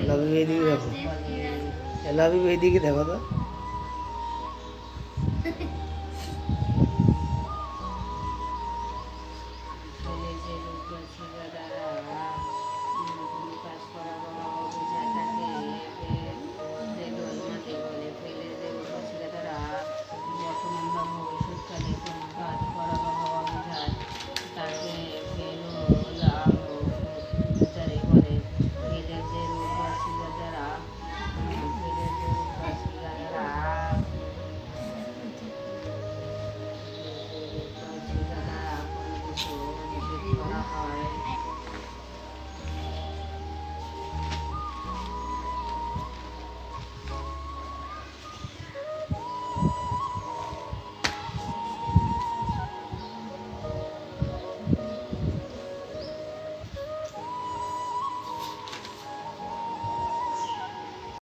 লাভিব এইদিকে দেখো লাভিব এইদিকে দেখো তো Thank you. Bye.